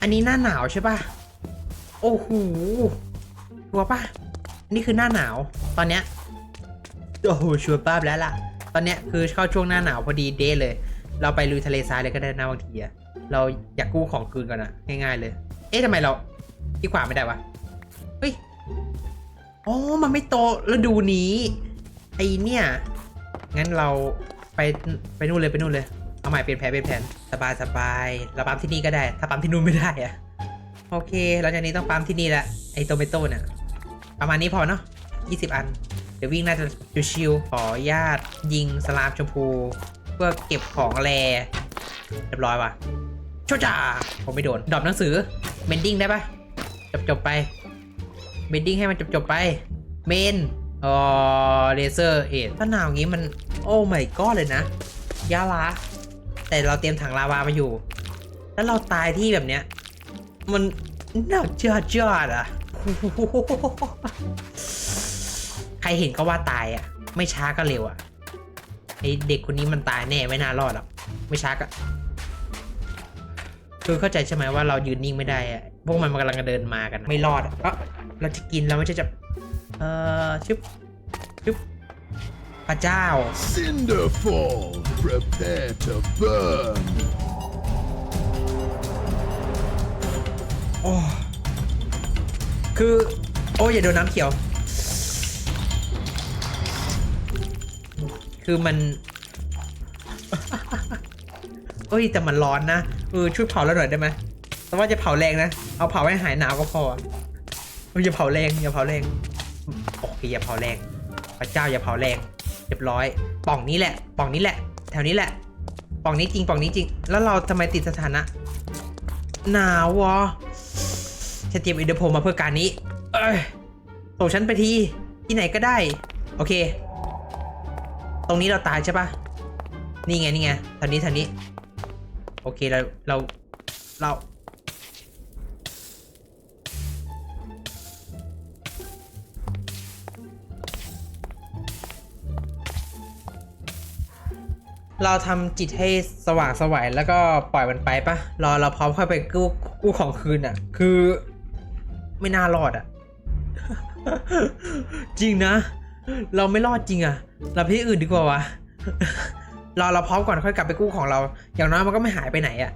อันนี้หน้าหนาวใช่ป่ะ โอ้โหชัวป่ะ นี่คือหน้าหนาวตอนเนี้ย โอ้โหชัวป้าบแล้วล่ะ ตอนเนี้ยคือเข้าช่วงหน้าหนาวพอดีเดย์เลย เราไปลุยทะเลทรายเลยก็ได้นะบางทีอะเราอยากกู้ของคืนก่อนอะง่ายๆเลย เอ๊ะทำไมเราที่ขวาไม่ได้วะ เฮ้ย อ๋อ มันไม่โตฤดูนี้ ไอเนี่ย งั้นเราไปไปนู่นเลยไปนู่นเลย เอาใหม่เปลี่ยนแผนเปลี่ยนแผนสบายสบายเราปั๊มที่นี่ก็ได้ ถ้าปั๊มที่นู่นไม่ได้อะโอเคหลังจากนี้ต้องปั๊มที่นี่ละไอโตเมโต้เนี่ยประมาณนี้พอเนาะ20 อัน เดี๋ยววิ่งน่าจะชิวๆขอญาตยิงสลามชมพู เพื่อเก็บของแรเรียบร้อยว่ะโชจ่าผมไม่โดนดรอปหนังสือเมนดิ้งได้ปะจบจบๆไปเมนดิ้งให้มันจบจบๆไปเมนอ๋อเลเซอร์เอ็ดถ้าหนาวอย่างงี้มัน โอ้ไม่ก็เลยนะยาลา แต่เราเตรียมถังลาวามาอยู่ แล้วเราตายที่แบบเนี้ย มันน่าจอดจอดอะ ใครเห็นก็ว่าตายอะ ไม่ช้าก็เร็วอะไอเด็กคนนี้มันตายแน่ไม่น่ารอดหรอกไม่ช้าก็คือเข้าใจใช่ไหมว่าเรายืนนิ่งไม่ได้อะพวกมันมันกำลังเดินมากัน ไม่รอดอะเอ้าเราจะกินเราไม่ใช่จะ เออชึบชึบ พระเจ้า Cinderfall, prepare to burn. โอ้คือ โอ้อย่าโดนน้ำเขียว คือมัน เอ้ย แต่มันร้อนนะเออช่วยเผาแล้วหน่อยได้ไหมแต่ว่าจะเผาแรงนะ เอาเผาให้หายหนาวก็พออย่าเผาแรงอย่าเผาแรงโอเคอย่าเผาแรง พระเจ้าอย่าเผาแรง เรียบร้อยป่องนี้แหละป่องนี้แหละ แถวนี้แหละป่องนี้จริงป่องนี้จริง แล้วเราทำไมติดสถานะ หนาววะฉันเตรียมอินเดอร์โพมาเพื่อการนี้เอ้ยส่งฉันไปทีที่ไหนก็ได้ โอเค ตรงนี้เราตายใช่ปะนี่ไงนี่ไงทางนี้ทางนี้ โอเคเราเราเรา เราทำจิตให้สว่างสวัยแล้วก็ปล่อยมันไปปะรอเราพร้อมค่อยไปกู้กู้ของคืนอะ คือ ไม่น่ารอดอะ จริงนะ เราไม่รอดจริงอะ เราไปที่อื่นดีกว่าวะรอเราพร้อมก่อนค่อยกลับไปกู้ของเรา อย่างน้อยมันก็ไม่หายไปไหนอะ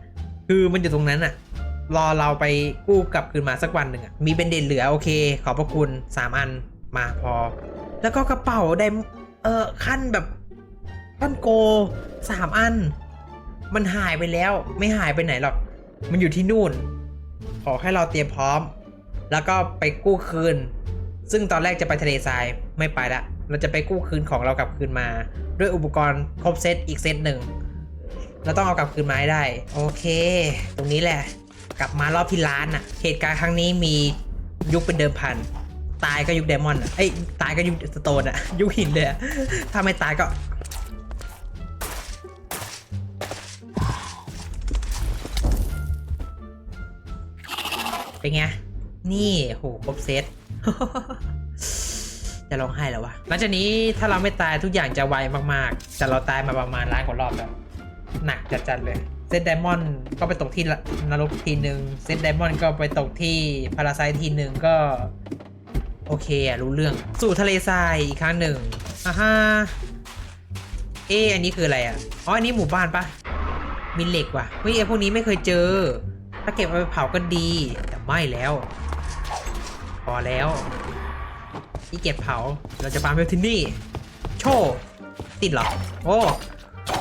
คือมันอยู่ตรงนั้นอะ รอเราไปกู้กลับคืนมาสักวันหนึ่งอะ มีเป็นเด่นเหลือโอเค ขอบพระคุณสามอันมาพอ แล้วก็กระเป๋าได้เออขั้นแบบ ขั้นโกสามอัน มันหายไปแล้ว ไม่หายไปไหนหรอก มันอยู่ที่นู่น ขอให้เราเตรียมพร้อม แล้วก็ไปกู้คืน ซึ่งตอนแรกจะไปทะเลทรายไม่ไปละ เราจะไปกู้คืนของเรากลับคืนมา ด้วยอุปกรณ์ครบเซตอีกเซตหนึ่งเราต้องเอากลับคืนมาให้ได้ โอเค ตรงนี้แหละ กลับมารอบที่ร้านอะเหตุการณ์ครั้งนี้มียุคเป็นเดิมพัน ตายก็ยุคไดมอนด์อะเอ้ย ตายก็ยุคสโตนอะยุคหินเลยถ้าไม่ตายก็ เป็นไง นี่โหครบเซตจะร้องไห้แล้ววะหลังจากนี้ถ้าเราไม่ตายทุกอย่างจะไวมากๆ แต่เราตายมาประมาณล้านกว่ารอบแล้ว หนักจัดๆเลย เซตไดมอนด์ก็ไปตกที่นรกทีหนึ่งเซตไดมอนด์ก็ไปตกที่พาราไซทีหนึ่งก็ โอเคอะรู้เรื่อง สู่ทะเลทรายอีกครั้งหนึ่งอ่าฮะเอะอันนี้คืออะไรอะอ๋ออันนี้หมู่บ้านปะมีเหล็กว่ะเฮ้ยไอพวกนี้ไม่เคยเจอ ถ้าเก็บเอาไปเผาก็ดี ไม่แล้ว พอแล้วที่เก็บเผา เราจะปาล์มเวลที่นี่ โชว์ติดหรอ โอ้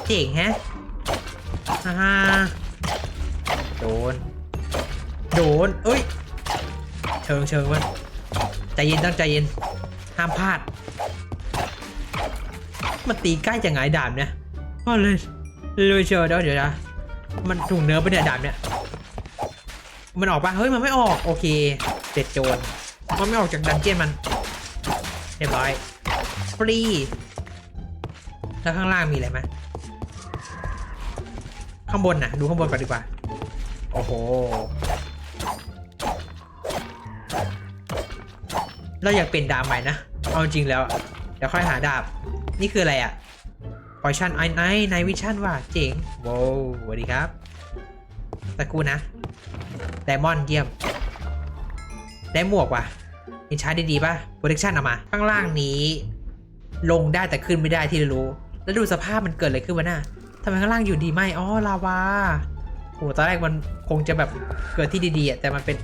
เจ๋งแฮะฮ่าฮ่าโดน โดน เอ้ย เชิงเชิงมันใจเย็นตั้งใจเย็น ห้ามพลาด มันตีใกล้จะหงายดาบเนี่ยก็เลยเลยเชียวเดี๋ยวเดี๋ยวนะมันถูกเนื้อไปะเนี่ยดาบเนี่ย มันออกปะเฮ้ยมันไม่ออกโอเคเด็ดโจรมันไม่ออกจากดันเจี้ยนมันเรียบร้อยฟรีแล้วข้างล่างมีอะไรไหมข้างบนนะดูข้างบนก่อนดีกว่า โอ้โห เราอยากเปลี่ยนดาบใหม่นะ เอาจริงแล้วเดี๋ยวค่อยหาดาบ นี่คืออะไรอะพอยชั่นไอไนไนวิชั่นว่ะเจ๋งโว้วสวัสดีครับตะกูนะได มอนด์เยี่ยม ได้หมวกว่ะอินชาร์ดดีๆป่ะ protection เอามา ข้างล่างนี้ ลงได้แต่ขึ้นไม่ได้ที่รู้ แล้วดูสภาพมันเกิดอะไรขึ้นวะน่ะทำไมข้างล่างอยู่ดีไหมอ๋อลาวาโอ้ตอนแรกมันคงจะแบบเกิดที่ดีๆอะแต่มันเป็น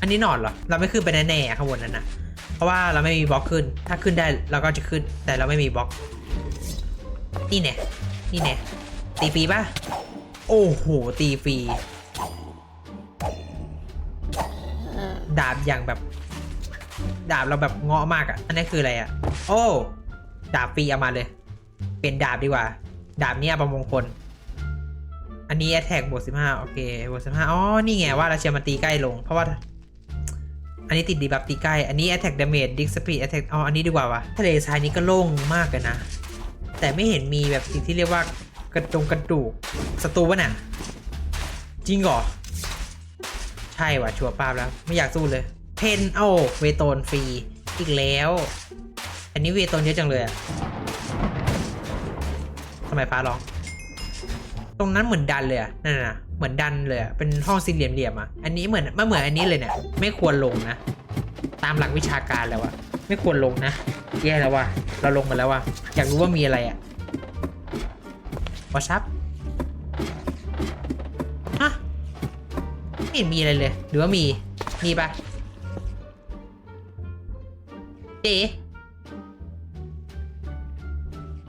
อันนี้หนอนเหรอ เราไม่ขึ้นไปแน่ๆข้างบนนั้นนะเพราะว่าเราไม่มีบล็อกขึ้น ถ้าขึ้นได้เราก็จะขึ้น แต่เราไม่มีบล็อก นี่แน่นี่แน่ ตีฟรีป่ะ โอ้โห ตีฟรี ดาบอย่างแบบ ดาบเราแบบเงาะมากอะ่ะ อันนี้คืออะไรอะ่ะ โอ้ ดาบฟรีเอามาเลย เป็นดาบดีกว่า ดาบนี้อัปมงคล อันนี้ attack บวกสิบห้าโอเคบวกสิบห้าอ๋อ นี่ไงว่าเราเชียร์มันตีใกล้ลง เพราะว่า อันนี้ติดดีบัฟตีใกล้ อันนี้ attack damage dig speed attack อ๋อ อันนี้ดีกว่าวะทะเลทรายนี้ก็โล่งมากเลยนะ แต่ไม่เห็นมีแบบสิ่งที่เรียกว่า กระดงกระดูกศัตรูวะน่ะจริงเหรอ ใช่ว่ะชัวร์ป้าบแล้ว ไม่อยากสู้เลย เพนเอ้าเวโตนฟรีอีกแล้ว อันนี้เวโตนเยอะจังเลยอะทำไมฟ้าร้อง ตรงนั้นเหมือนดันเลยอะนั่นน่ะเหมือนดันเลยอะเป็นห้องสี่เหลี่ยมเหลี่ยมๆอะอันนี้เหมือนไม่เหมือนอันนี้เลยเนี่ยไม่ควรลงนะ ตามหลักวิชาการแล้วอะไม่ควรลงนะแย่แล้วว่ะเราลงมาแล้วว่ะอยากรู้ว่ามีอะไรอะ วอชับฮะไม่เห็นมีอะไรเลย หรือว่ามี มีปะเจ๊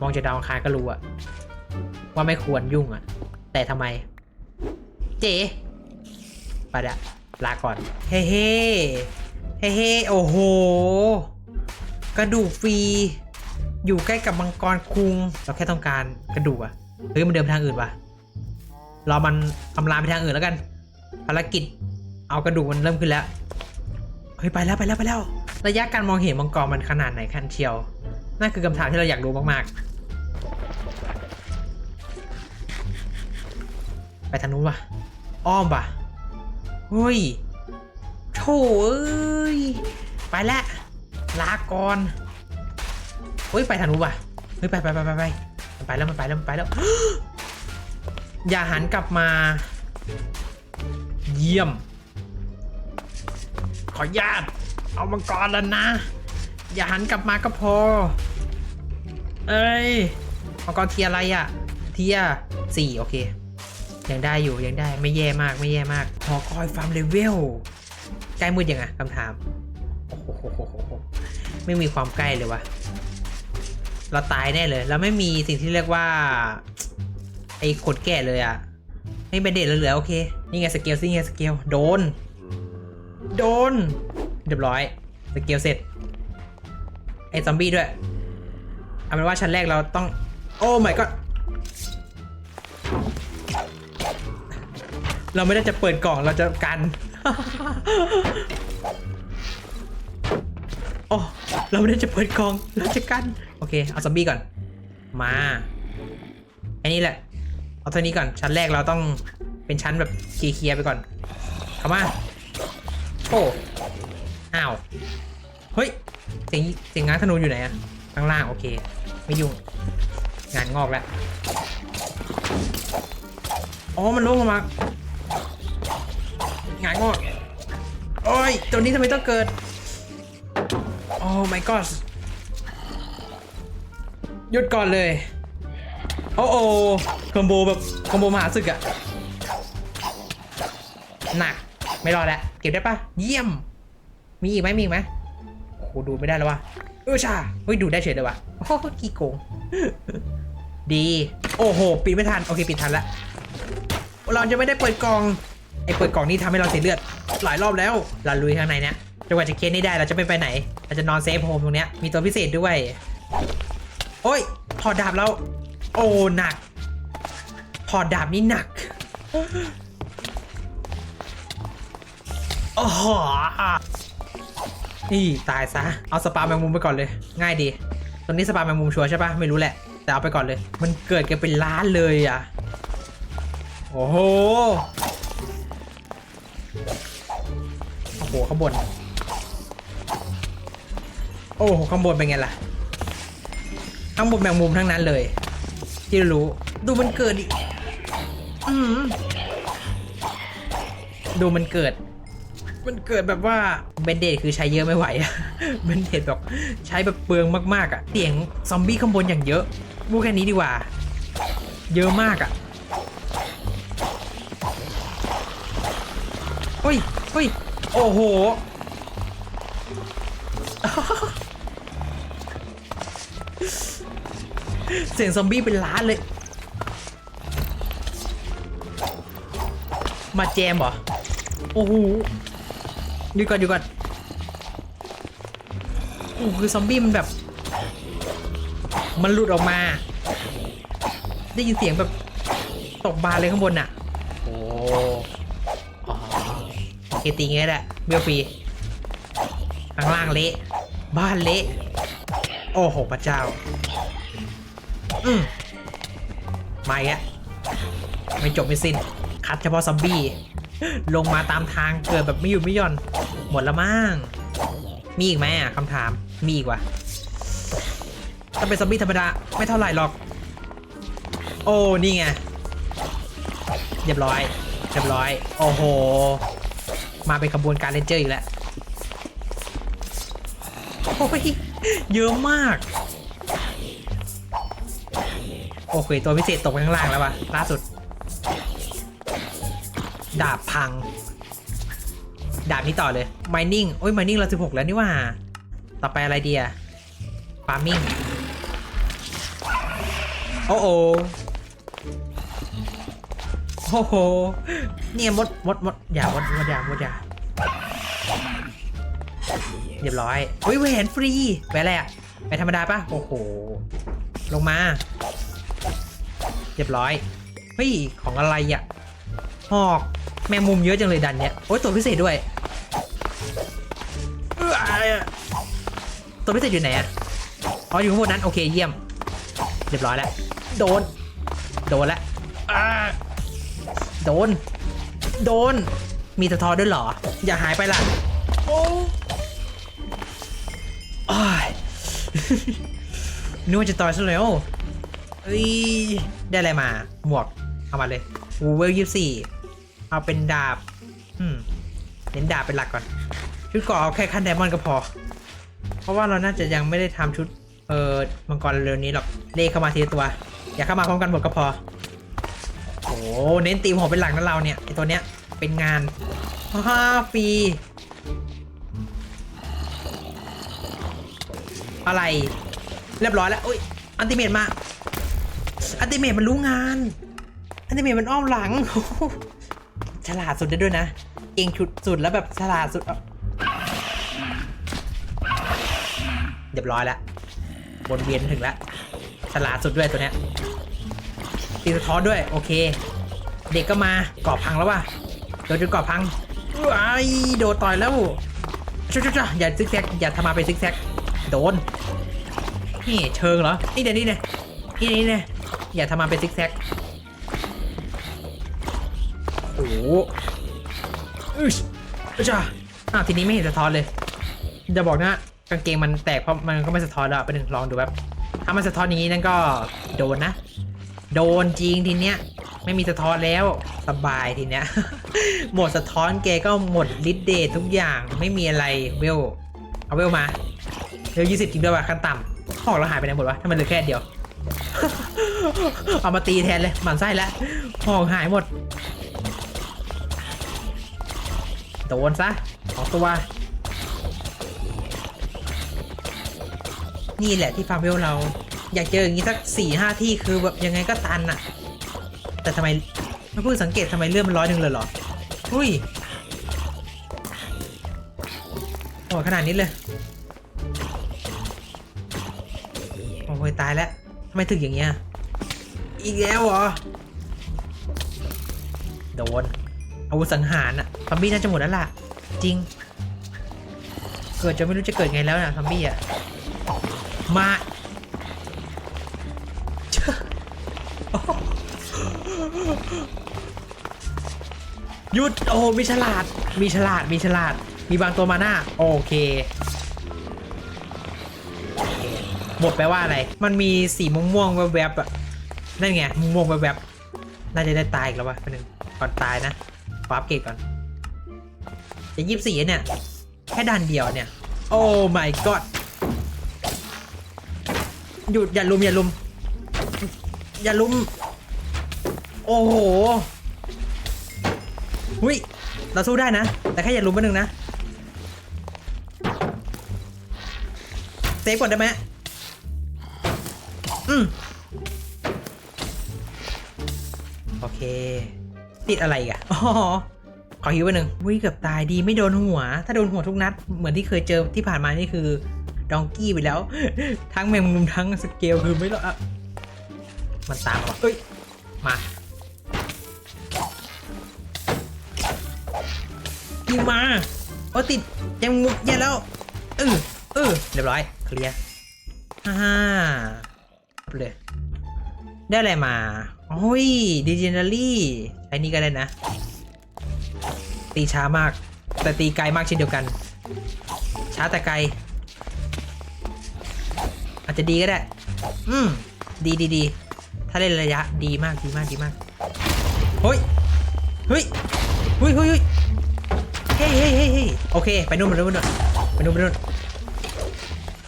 มองจากดาวอังคารก็รู้อะว่าไม่ควรยุ่งอะแต่ทำไม เจ๊ไปละลาก่อน เฮ้เฮ้เฮ้เฮ้โอ้โห กระดูกฟรี อยู่ใกล้กับมังกรคุง เราแค่ต้องการกระดูกอะ เฮ้ยมันเดินไปทางอื่นวะเรามันอำลาไปทางอื่นแล้วกัน ภารกิจ เอากระดูกมันเริ่มขึ้นแล้ว เฮ้ยไปแล้วไปแล้วไปแล้ว ระยะการมองเห็นมังกรมันขนาดไหนคันเชียว นั่นคือคำถามที่เราอยากรู้มากๆ ไปทางนู้นวะอ้อมปะเฮ้ยโถเอ้ย ไปแล้วลาก่อนเฮ้ยไปทางนู้นว่ะ เฮ้ยไปไปไปไปไป ไปแล้วมันไปแล้วมันไปแล้ว อย่าหันกลับมา เยี่ยม ขออนุญาตเอามังกรแล้วนะ อย่าหันกลับมาก็พอ เอ้ยมังกรเทียอะไรอะเทียสี่โอเคยังได้อยู่ยังได้ไม่แย่มากไม่แย่มากหอคอยฟาร์มเลเวลใกล้มืดยังไงคำถามโอ้โหไม่มีความใกล้เลยวะ เราตายแน่เลย เราไม่มีสิ่งที่เรียกว่า ไอ้ขดแก่เลยอะไม่เป็นเด็ดเหลือๆโอเค นี่ไงสเกลซินี่ไงสเกลโดน โดน เรียบร้อย สเกลเสร็จ ไอ้ซอมบี้ด้วย เอาเป็นว่าชั้นแรกเราต้อง โอ้ my god เราไม่ได้จะเปิดกล่องเราจะกัน อ้เราไม่ได้จะเปิดกองเราจะกันโอเคเอาซอมบี้ก่อน มาอันนี้แหละ เอาเท่านี้ก่อนชั้นแรกเราต้องเป็นชั้นแบบเคลียร์ไปก่อนเข้ามาโอ้อ้าวเฮ้ยเสียงเสียงง้างธนูอยู่ไหนอะข้างล่างโอเค ไม่ยุ่งงานงอกแล้วอ๋อมันลงลงมางานงอกโอ้ยตัวนี้ทำไมต้องเกิด อ้ my god หยุดก่อนเลย โอ้โอคอมโบแบบคอมโบมหาศึกอะหนัก ไม่รอดแล้ว เก็บได้ปะเยี่ยม มีอีกไหมมีอีกไหมโอ้โหดูไม่ได้แล้ววะเออชาเฮ้ยดูได้เฉยเลยวะโอ้กี่โกง ดี โอ้โห ปิดไม่ทัน โอเค ปิดทันละ เราจะไม่ได้เปิดกล่อง ไอ้เปิดกล่องนี่ทำให้เราเสียเลือด หลายรอบแล้วเราลุยข้างในเนี้ย จนกว่าจะเคลียร์นี่ได้เราจะไม่ไปไหน เราจะนอนเซฟโฮมตรงเนี้ย มีตัวพิเศษด้วย โอ้ย ถอดดาบแล้ว โอ้หนัก ถอดดาบนี่หนัก โอ้โหนี่ตายซะ เอาสปาแมงมุมไปก่อนเลย ง่ายดี ตรงนี้สปาแมงมุมชัวร์ใช่ปะไม่รู้แหละ แต่เอาไปก่อนเลย มันเกิดกันเป็นล้านเลยอะ โอ้โห โอ้โหข้างบน โอ้โหข้างบนเป็นไงล่ะ ข้างบนแมงมุมทั้งนั้นเลย ที่รู้ดูมันเกิดดิอืมดูมันเกิด มันเกิดแบบว่าเบนเดดคือใช้เยอะไม่ไหวอะเบนเดดแบบใช้แบบเปลืองมากๆอะเสียงซอมบี้ข้างบนอย่างเยอะพูดแค่นี้ดีกว่า เยอะมากอะเฮ้ยเฮ้ยโอ้โห เสียงซอมบี้เป็นล้านเลย มาแจมเหรอ โอ้โหดูก่อนดูก่อนโอ้คือซอมบี้มันแบบ มันหลุดออกมา ได้ยินเสียงแบบตกบานเลยข้างบนน่ะ โอ้อ๋อเคตีงี้แหละเบลฟรีข้างล่างเละ บ้านเละ โอ้โหพระเจ้า อืมมาอีกแล้วไม่จบไม่สิ้น คัดเฉพาะซอมบี้ ลงมาตามทางเกิดแบบไม่หยุดไม่หย่อน หมดละมั้งมีอีกไหมอะคำถามมีอีกวะถ้าเป็นซอมบี้ธรรมดา ไม่เท่าไหร่หรอก โอ้นี่ไงเรียบร้อยเรียบร้อย โอ้โห มาเป็นขบวนการเลนเจอร์อีกแล้วโอ้ย เยอะมาก โอเค ตัวพิเศษตกไปข้างล่างแล้ววะล่าสุด ดาบพัง ดาบนี้ต่อเลย mining โอ้ย mining เรา16แล้วนี่ว่า ต่อไปอะไรดีอะ farming โอ้โอโอ้โห เนี่ยมดมดมดอย่ามดมดอย่ามดอย่าเรียบร้อยเฮ้ยแหวนฟรีแหวนอะไรอะแหวนธรรมดาปะโอ้โห ลงมา เรียบร้อยเฮ้ยของอะไรอะหอกแมงมุมเยอะจังเลยดันเนี้ยโอ้ยตัวพิเศษด้วยเอ้ออะไรอะตัวพิเศษอยู่ไหนอะอ๋ออยู่ข้างบนนั้นโอเคเยี่ยม เรียบร้อยแล้วโดน โดนแล้วอ่าโดน โดน มีสะท้อนด้วยเหรอ อย่าหายไปล่ะ โอ้อ้ นึกว่าจะต่อยซะแล้วเอ้ย ได้อะไรมา หมวก เอามาเลยวูเวลยี่สี่ เอาเป็นดาบ อืม เน้นดาบเป็นหลักก่อน ชุดเกราะเอาแค่ขั้นไดมอนด์ก็พอ เพราะว่าเราน่าจะยังไม่ได้ทำชุด เอ่อมังกรเร็วนี้หรอก เลขเข้ามาทีละตัว อย่าเข้ามาพร้อมกันหมดก็พอ โอ้เน้นตีหัวเป็นหลักนะเราเนี่ยไอตัวเนี้ย เป็นงานห้าฟ อะไร เรียบร้อยแล้วอุ้ยอันติเมตมาอันติเมตมันรู้งานอันติเมตมันอ้อมหลังฉลาดสุดได้ด้วยนะเก่งชุดสุดแล้วแบบฉลาดสุดเรียบร้อยแล้ววนเวียนถึงแล้วฉลาดสุดด้วยตัวเนี้ยตีสะท้อนด้วยโอเค เด็กก็มากรอบพังแล้วว่ะโดนจนกรอบพังไอ้ายโดนต่อยแล้วช่วยๆๆอย่าซิกแซกอย่าทำมาเป็นซิกแซก โดน นี่เชิงเหรอ นี่เดี๋ยวนี่เนี่ยนี่นี่เนี่ยอย่าทำมาเป็นซิกแซก โอ้โหอึชอึชอะอ้าวทีนี้ไม่เห็นสะท้อนเลย จะบอกนะกางเกงมันแตกเพราะมันก็ไม่สะท้อนแล้วไปหนึ่งลองดูแบบถ้ามันสะท้อนอย่างนี้นั่นก็โดนนะ โดนจริงทีเนี้ย ไม่มีสะท้อนแล้วสบายทีเนี้ย หมดสะท้อนแกก็หมดลิดเดททุกอย่างไม่มีอะไรเวลเอาเวลมา เวลยี่สิบจริงด้วยว่ะขั้นต่ำหอกเราหายไปไหนหมดวะถ้ามันเหลือแค่เดียว เอามาตีแทนเลยหมันไส้แล้วหอกหายหมดโดนซะสองตัว นี่แหละที่ฟาร์มเวลเรา อยากเจออย่างนี้สักสี่ห้าที่คือแบบยังไงก็ตันอะแต่ทำไมไม่เพิ่งสังเกตทำไมเลื่อนมันร้อยหนึ่งเลยเหรอ อุ้ยโอ้ขนาดนี้เลย โอ้ยตายแล้วทำไมถึงอย่างเงี้ย อีกแล้วเหรอ โดน อาวุธสังหารอะซอมบี้น่าจะหมดแล้วล่ะ จริง เกิดจะไม่รู้จะเกิดไงแล้วนะซอมบี้อะมาเจ้าหยุด โอ้มีฉลาด มีฉลาด มีฉลาด มีบางตัวมาหน้า โอเค หมดแปลว่าอะไร มันมีสีม่วงๆแวบๆอะนั่นไงมุมมองแบบแบบๆน่าจะได้ตายอีกแล้ววะคนหนึ่งก่อนตายนะฟาร์ปเกตก่อนจะยี่สิบสี่เนี่ย แค่ดันเดียวเนี่ย โอ้ my god หยุดอย่าลุมอย่าลุม อย่าลุม โอ้โหหุยเราสู้ได้นะ แต่แค่อย่าลุมไปหนึ่งนะเซฟก่อนได้ไหม โอเค ติดอะไรอีกอะอ๋อขอฮิวไปหนึ่งวิ่งเกือบตายดีไม่โดนหัว ถ้าโดนหัวทุกนัด เหมือนที่เคยเจอที่ผ่านมานี่คือดองกี้ไปแล้ว ทั้งแมงมุมทั้งสเกลคือไม่รอดอะมันตามมาว่ะเอ้ย มายิงมาโอ้ติดยังมุกแย่แล้วเออเออเรียบร้อย เคลียร์ฮ่าฮ่า เลย ได้อะไรมาโอ้ยดิจิทัลลี่ใช้นี่ก็ได้นะ ตีช้ามาก แต่ตีไกลมากเช่นเดียวกัน ช้าแต่ไกล อาจจะดีก็ได้ อืม ดีดีดีถ้าเล่นระยะดีมากดีมากดีมากเฮ้ยเฮ้ยเฮ้ยเฮ้ยเฮ้ยเฮ้ยเฮ้ยเฮ้ยเฮ้ยโอเค ไปนู่นไปนู่นไปนู่นไปนู่น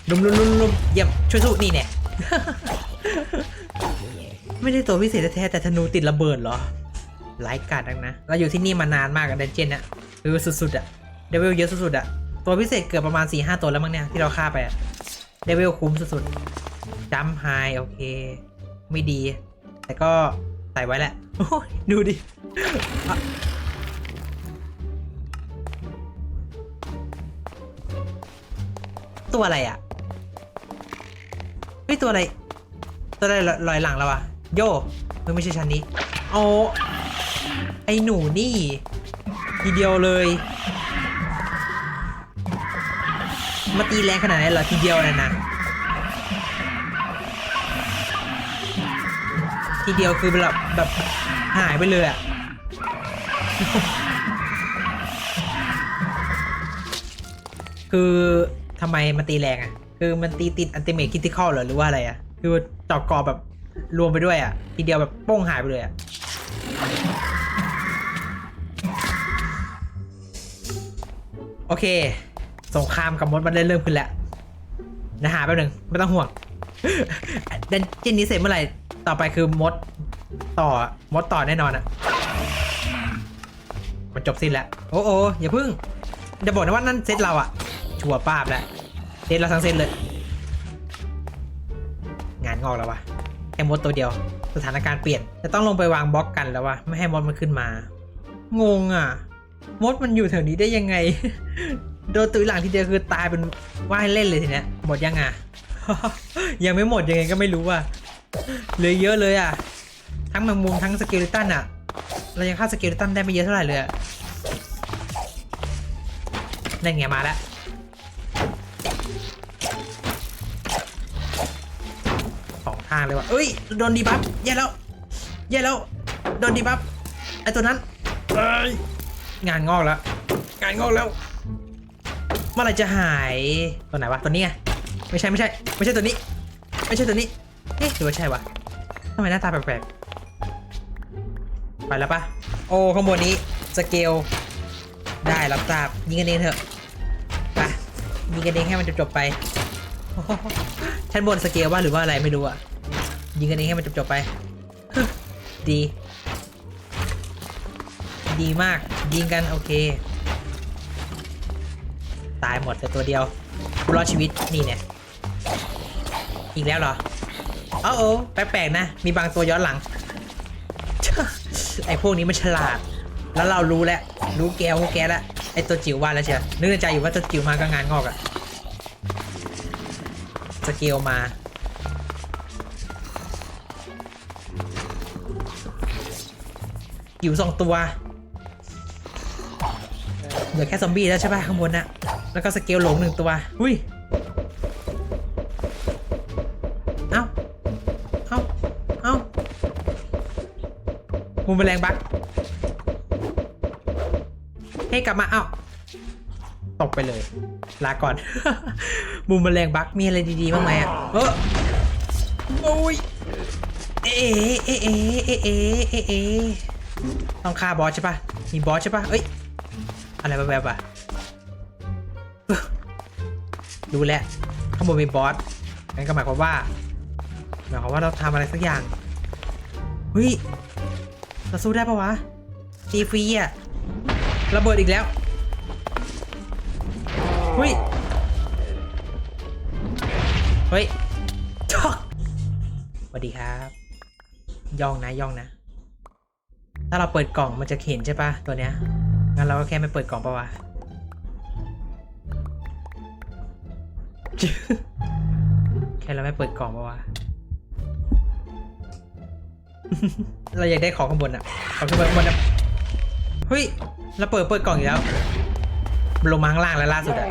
ลุมลุมลุมลุมเยี่ยมช่วยสู้นี่เนี่ย ไม่ได้ตัวพิเศษแท้แต่ธนูติดระเบิดเหรอไร้ายกาดดังนะ เราอยู่ที่นี่มานานมากอะเดนเจนอะคือสุดๆอะเดวิลเยอะสุดๆอะตัวพิเศษเกือบประมาณ4ี่ห้าตัวแล้วมั้งเนี่ยที่เราฆ่าไปอะเดวิลคุ้มสุดๆจัมไฮโอเค ไม่ดี แต่ก็ใส่ไว้แหละดูดิตัวอะไรอะเฮ้ยตัวอะไร ตัวอะไรลลอยหลังแล้ววะ โย่เฮ้ยไม่ใช่ชั้นนี้โอ้ไอหนูนี่ ทีเดียวเลย มาตีแรงขนาดนั้นเหรอทีเดียวนะนะทีเดียวคือแบบแบบหายไปเลยอะคือทำไมมันตีแรงอะคือมันตีติดอันติเมทคิติคอลเหรอหรือว่าอะไรอะคือจอกกอแบบ รวมไปด้วยอะ ทีเดียวแบบโป้งหายไปเลยอะ โอเค สงครามกับมดมันได้เริ่มขึ้นแล้วนะหาแป๊บหนึ่งไม่ต้องห่วงเดนจินนี้เสร็จเมื่อไหร่ ต่อไปคือมดต่อมดต่อแน่นอนอะ มันจบสิ้นแล้ว โอ้โออย่าพึ่งจะบอกนะว่านั่นเซตเราอะ ชัวร์ป้าบแล้วเซตเราทั้งเซตเลย งานงอกแล้ววะ แค่มดตัวเดียว สถานการณ์เปลี่ยน จะต้องลงไปวางบล็อกกันแล้ววะไม่ให้มดมันขึ้นมา งงอะ มดมันอยู่แถวนี้ได้ยังไง โดนตุยหลังทีเดียวคือตายเป็นว่ายเล่นเลยทีเนี้ย หมดยังอะ ยังไม่หมดยังไงก็ไม่รู้อะเหลือเยอะเลยอะ ทั้งแมงมุมทั้งสเกลิตันอะ เรายังฆ่าสเกลิตันได้ไม่เยอะเท่าไหร่เลยนั่นไงมาแล้ว ทางเลยว่ะเอ้ยโดนดีบัฟแย่แล้วแย่แล้วโดนดีบัฟไอตัวนั้นเอ้ยงานงอกแล้วงานงอกแล้วเมื่อไหรจะหายตัวไหนวะตัวนี้ไงไม่ใช่ไม่ใช่ไม่ใช่ตัวนี้ ไม่ใช่ตัวนี้เอ๊ะหรือว่าใช่วะทำไมหน้าตาแปลกๆไปแล้วปะโอ้ข้างบนนี้สเกลได้รับทราบยิงกันเองเถอะไปยิงกันเองให้มันจบๆไปชั้นบนสเกลว่าหรือว่าอะไรไม่รู้อะ ยิงกันเองให้มันจบๆไป ดี ดีมาก ยิงกันโอเค ตายหมดแต่ตัวเดียวรอดชีวิตนี่เนี่ย อีกแล้วเหรอเอ้าโอ้แปลกๆนะ มีบางตัวย้อนหลัง ไอ้พวกนี้มันฉลาด แล้วเรารู้แล้ว รู้แกวู้แกแล้ว ไอ้ตัวจิ๋วว่าแล้วเชียวนึกในใจอยู่ว่าตัวจิ๋วมาก็งานงอกอะสเกลมา อยู่สองตัว เหลือแค่ซอมบี้แล้วใช่ป่ะข้างบนน่ะแล้วก็สเกลหลงหนึ่งตัวหุ้ยเอ้าเอ้าเอ้ามุมแมลงบักเฮ้กลับมาเอ้าตกไปเลย ลาก่อนมุมแมลงบักมีอะไรดีๆบ้างไหมอะเออโอ้ยเอ๊ะเอ๋เอ๋เอ๋เอ๋เอ๋เอ๋เอ๋ ต้องฆ่าบอสใช่ปะมีบอสใช่ปะเอ้ย อะไรแบบๆอะรู้แล้วข้างบนมีบอสงั้นก็หมายความว่าหมายความว่าเราทำอะไรสักอย่างเฮ้ยเราสู้ได้ปะวะตีฟรีอะระเบิดอีกแล้วเฮ้ยเฮ้ยช็อกสวัสดีครับ ย่องนะย่องนะ ถ้าเราเปิดกล่องมันจะเห็นใช่ปะตัวเนี้ย งั้นเราก็แค่ไม่เปิดกล่องปะวะ แค่เราไม่เปิดกล่องปะวะ เราอยากได้ของข้างบนอะของข้างบนข้างบนอะเฮ้ย เราเปิดเปิดกล่องอีกแล้วลงมาข้างล่างแล้วล่าสุดอะ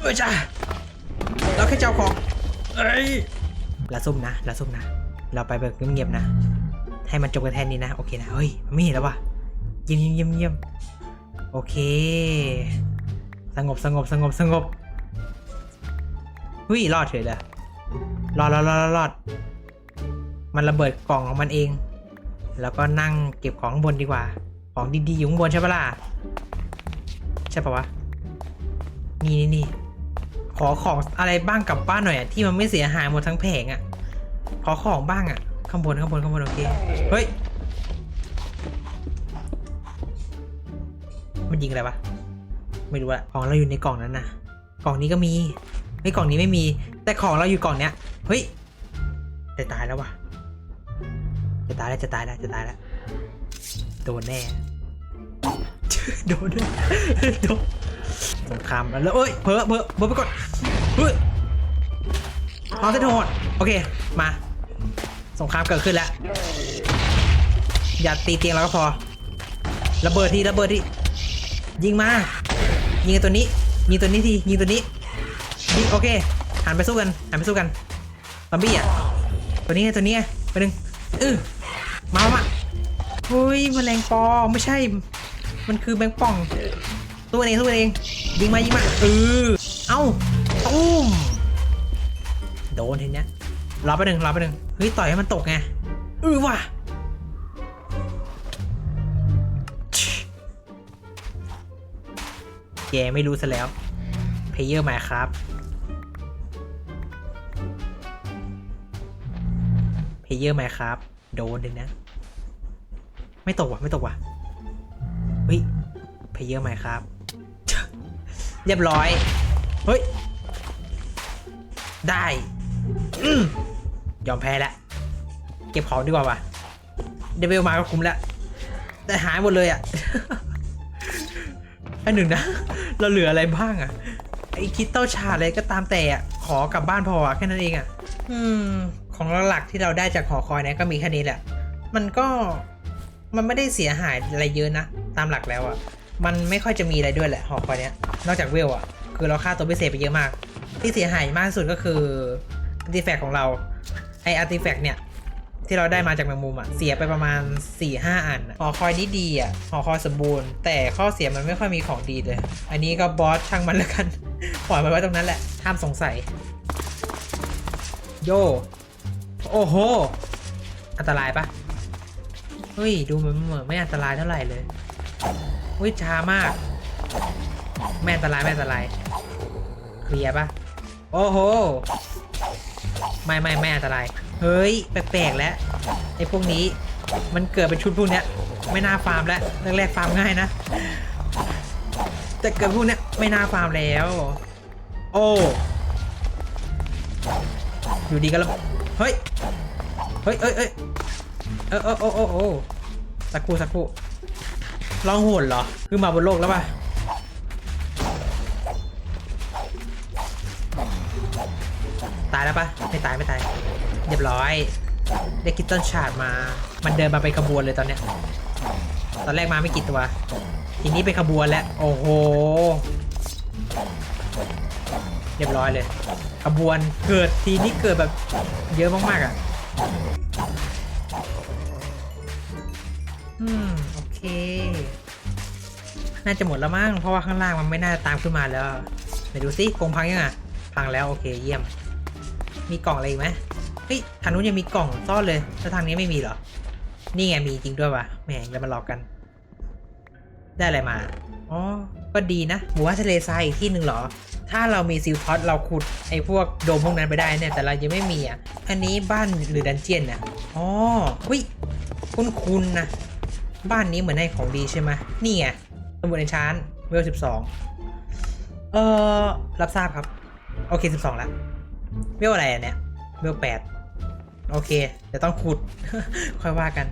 เอ้ยจ้าเราแค่เจ้าของเอ้ยละซุ่มนะละซุ่มนะ เราไปแบบเงียบๆนะ ให้มันจบกันแทนนี้นะ โอเคนะ เฮ้ยมันไม่เห็นแล้ววะเยี่ยมเยี่ยมเยี่ยมเยี่ยมโอเค สงบสงบสงบสงบเฮ้ยรอดเฉยเลยรอดรอดรอดรอดรอดมันระเบิดกล่องของมันเอง แล้วก็นั่งเก็บของข้างบนดีกว่า ของดีๆอยู่ข้างบนใช่ปะล่ะ ใช่ปะวะ นี่นี่นี่ขอของอะไรบ้างกลับบ้านหน่อยอะที่มันไม่เสียหายหมดทั้งแผงอะขอของบ้างอะ ข้างบนข้างบนข้างบนโอเค เฮ้ย มันยิงอะไรวะ ไม่รู้อะของเราอยู่ในกล่องนั้นนะกล่องนี้ก็มีไอ้ยกล่องนี้ไม่มี แต่ของเราอยู่กล่องเนี้ย เฮ้ยจะตายแล้ววะจะตายแล้วจะตายแล้วจะตายแล้ว โดนแน่ โดนด้วยโดนสงครามแล้วเอ้ยเพอเพอเพอไปก่อนเฮ้ยเอาเส้นโหดโอเค มา สงครามเกิดขึ้นแล้ว อย่าตีเตียงเราก็พอ ระเบิดทีระเบิดทียิงมา ยิงตัวนี้ ยิงตัวนี้ที ยิงตัวนี้ยิงโอเค หันไปสู้กัน หันไปสู้กันซอมบี้อะ ตัวนี้ไงตัวนี้ไงไปหนึ่งเออมามามาเฮ้ยแมลงปอ ไม่ใช่ มันคือแมงป่อง ตัวเองตัวเอง ยิงมา ยิงมาเออเอ้าตุ้มโดนทีเนี้ยรอไปหนึ่งรอไปหนึ่ง เฮ้ยต่อยให้มันตกไงเออว่ะแกไม่รู้ซะแล้วเพเยอร์มาครับเพเยอร์มาครับโดนเลยนะ ไม่ตกว่ะไม่ตกว่ะเฮ้ยเพเยอร์ม่ครับเรียบร้อย เฮ้ย ได้ อืม ยอมแพ้แล้วเก็บของดีกว่าว่ะเดวิลมาก็คุ้มแล้ว แต่หายหมดเลยอะอันหนึ่งนะ เราเหลืออะไรบ้างอะไอ้คิตเต้าชาอะไรก็ตามแต่อะขอกลับบ้านพออะแค่นั้นเองอะอืม ของหลักๆที่เราได้จากหอคอยเนี่ยก็มีแค่นี้แหละ มันก็มันไม่ได้เสียหายอะไรเยอะนะ ตามหลักแล้วอะ่ะ มันไม่ค่อยจะมีอะไรด้วยแหละหอคอยเนี้ย นอกจากเวลอะ่ะ คือเราฆ่าตัวพิเศษไปเยอะมาก ที่เสียหายมากที่สุดก็คืออาร์ติแฟกต์ของเรา ไออาร์ติแฟกต์เนี่ยที่เราได้มาจากแมงมุมอะ่ะเสียไปประมาณ4ี่ห้าอันหอคอยนี้ดีอะ่ะหอคอยสมบูรณ์ แต่ข้อเสียมันไม่ค่อยมีของดีเลย อันนี้ก็บอสช่างมันแล้วกัน ปล่อยมันไว้ตรงนั้นแหละห้ามสงสัย โย โอ้โห อันตรายปะเฮ้ย ดูมันเหมือนไม่อันตรายเท่าไหร่เลยเฮ้ยช้ามาก ไม่อันตรายไม่อันตราย เคลียร์ปะโอ้โห ไม่ไม่ไม่อันตราย เฮ้ย แปลกๆแล้วไอ้พวกนี้มันเกิดเป็นชุดพวกเนี้ย ไม่น่าฟาร์มแล้วแรกๆฟาร์มง่ายนะแต่เกิดพวกเนี้ยไม่น่าฟาร์มแล้ว โอ้อยู่ดีก็แล้วเฮ้ยเฮ้ยเอ้ยเอ้ยเออเออโอ้โอ้โอ้สักครู่สักครู่ลองโหนเหรอ คือมาบนโลกแล้วป่ะ ตายแล้วป่ะไม่ตายไม่ตายเรียบร้อยได้กิตตันชาร์ดมา มันเดินมาเป็นขบวนเลยตอนเนี้ยตอนแรกมาไม่กี่ตัว ทีนี้เป็นขบวนแล้ว โอ้โห เรียบร้อยเลย ขบวนเกิดทีนี้เกิดแบบเยอะมากๆอะ อืม โอเค น่าจะหมดแล้วมั้ง เพราะว่าข้างล่างมันไม่น่าจะตามขึ้นมาแล้วไหนดูสิกรงพังยังอะ พังแล้วโอเคเยี่ยม มีกล่องอะไรอีกไหมเฮ้ยทางนู้นยังมีกล่องซ่อนเลย แล้วทางนี้ไม่มีเหรอ นี่ไงมีจริงด้วยวะแหมอย่ามาหลอกกัน ได้อะไรมา อ๋อ ก็ดีนะ หมู่บ้านทะเลทรายอีกที่หนึ่งเหรอ ถ้าเรามีซิลท็อตเราขุดไอ้พวกโดมพวกนั้นไปได้เนี่ย แต่เรายังไม่มีอะ อันนี้บ้านหรือดันเจียนนะอ๋อเฮ้ย คุณคุณนะบ้านนี้เหมือนให้ของดีใช่ไหมนี่ไงสมุดในชานเวลสิบสองเออรับทราบครับ โอเคสิบสองแล้ว เวลอะไรอะเนี่ยเวลแปดโอเคเดี๋ยวต้องขุด ค่อยว่ากัน